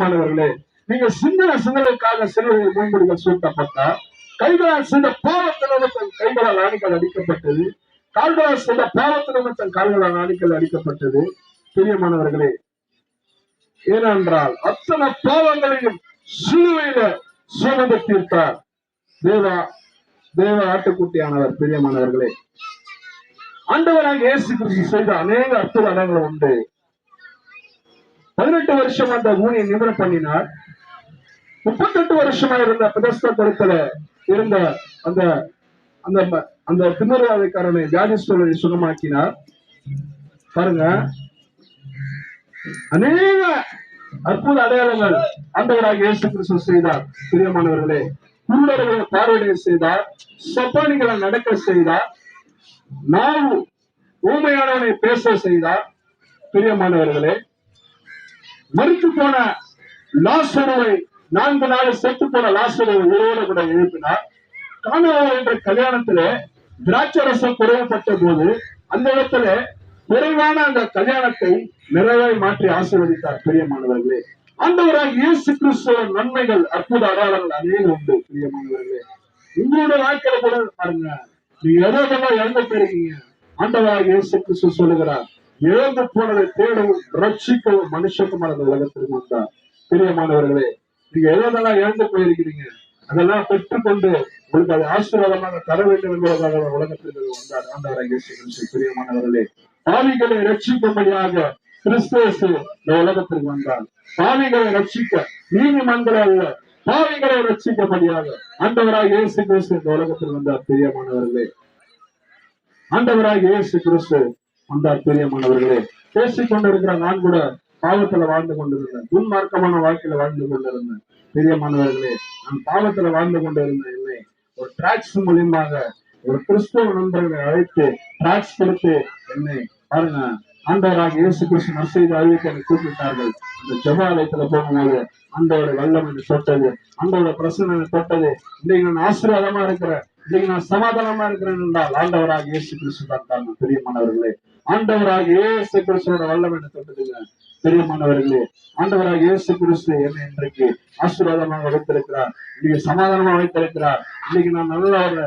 மாணவர்களே நீங்க சிந்தன சிந்தனைக்காக சிறுவர்கள் மூன்முடிகள் சூட்டப்பட்டா கைகளால் சிந்த பாவத்து நிமித்தம் கைகளால் ஆணிகள் அடிக்கப்பட்டது. கால்களால் சிந்த பாவத்து நிமித்தம் கால்களால் ஆணிகள் அடிக்கப்பட்டது. பிரியமானவர்களே ஏனென்றால் அத்தனை பாவங்களையும் சிலுவையில சுமந்து தீர்த்தார் தேவா தேவ ஆட்டுக்குட்டியானவர். பிரியமானவர்களே ஆண்டவராக இயேசு கிறிஸ்து செய்த அநேக அற்புத அடங்கள் உண்டு. பதினெட்டு வருஷம் அந்த ஊழியை நிபுணம் பண்ணினார். முப்பத்தெட்டு வருஷமா இருந்த பிரதஸ்த குளத்துல இருந்த அந்த அந்த அந்த திமிராதைக்காரனை வியாதிஸ்வரரை சுகமாக்கினார். பாருங்க. அநேக அற்புத அடையாளங்கள் ஆண்டவராக இயேசு கிறிஸ்து செய்தார். பிரியமானவர்களே குருடர்களை பார்வையை செய்தார். சப்பானிகளை நடக்க செய்தார். நாவு ஊமையானவனை பேச செய்தார். பிரியமானவர்களே மறித்து போன லாசருவை நான்கு நாள் செத்து போன லாசருவை உயிரோடு கூட எழுப்பினார். காணவர் என்ற கல்யாணத்துல திராட்சரசம் குறைவுபட்ட போது அந்த இடத்துல குறைவான அந்த கல்யாணத்தை நிறைவாய் மாற்றி ஆசீர்வதித்தார் பிரியமானவர்களே. ஆண்டவராக இயேசு கிறிஸ்துவ நன்மைகள் அற்புத அடையாளங்கள் அநேகம் உண்டு பிரியமானவர்களே. உங்களுடைய வாழ்க்கையில கூட பாருங்க. நீங்க எதோ எதெல்லாம் இழந்து போயிருக்கீங்க? ஆண்டவராக இயேசு கிறிஸ்து சொல்லுகிறார். இழந்து போனதை தேடவும் ரட்சிக்கவும் மனுஷகுமார் அந்த உலகத்திற்கு வந்தார். பிரியமானவர்களே நீங்க எதெல்லாம் இழந்து போயிருக்கிறீங்க? அதெல்லாம் பெற்றுக்கொண்டு உங்களுக்கு அதை ஆசீர்வாதமாக தர வேண்டும் என்பதாக உலகத்திற்கு வந்தார். ஆண்டவராக இயேசு பிரியமானவர்களே பாவிகளை ரட்சிக்கும்படியாக கிறிஸ்துவசு இந்த உலகத்திற்கு வந்தார். பாவிகளை ரட்சிக்க நீதிமன்றம் அல்ல பாவிகளை ரட்சிக்கும்படியாக ஆண்டவராக இயேசு கிறிஸ்து இந்த உலகத்தில் வந்தார். பிரியமானவர்களே ஆண்டவராக இயேசு கிறிஸ்து வந்தார் பிரியமானவர்களே. பேசிக் கொண்டிருக்கிற நான் கூட பாவத்துல வாழ்ந்து கொண்டிருந்தேன். துன்மார்க்கமான வாழ்க்கையில வாழ்ந்து கொண்டிருந்தேன். பிரியமானவர்களே நான் பாவத்துல வாழ்ந்து கொண்டிருந்தேன் இல்லை. ஒரு டிராக்ஸ் மூலியமாக ஒரு கிறிஸ்தவ நண்பர்களை அழைத்து டிராக்ஸ் கொடுத்து என்னை பாருங்க ஆண்டவராக இயேசு கிறிஸ்து நற்செய்தி அறிவிக்க கூப்பிட்டார்கள். அந்த ஜபாலயத்துல போகும்போது ஆண்டவரோட வல்லம் என்று தொட்டது ஆண்டவரோட பிரசனம் என்னை தொட்டது. இன்னைக்கு நான் ஆசீர்வாதமா இருக்கிறேன். இன்னைக்கு நான் சமாதானமா இருக்கிறேன் என்றால் ஆண்டவராக இயேசு கிறிஸ்து தான் பிரியமானவர்களே ஆண்டவராக இயேசு கிறிஸ்துவோட வல்லம் என்று தொட்டதுங்க. பிரியமானவர்களே ஆண்டவராக இயேசு கிறிஸ்து என்னை இன்றைக்கு ஆசீர்வாதமாக வைத்திருக்கிறார். இன்னைக்கு சமாதானமா வைத்திருக்கிறார். இன்னைக்கு நான் நல்ல ஒரு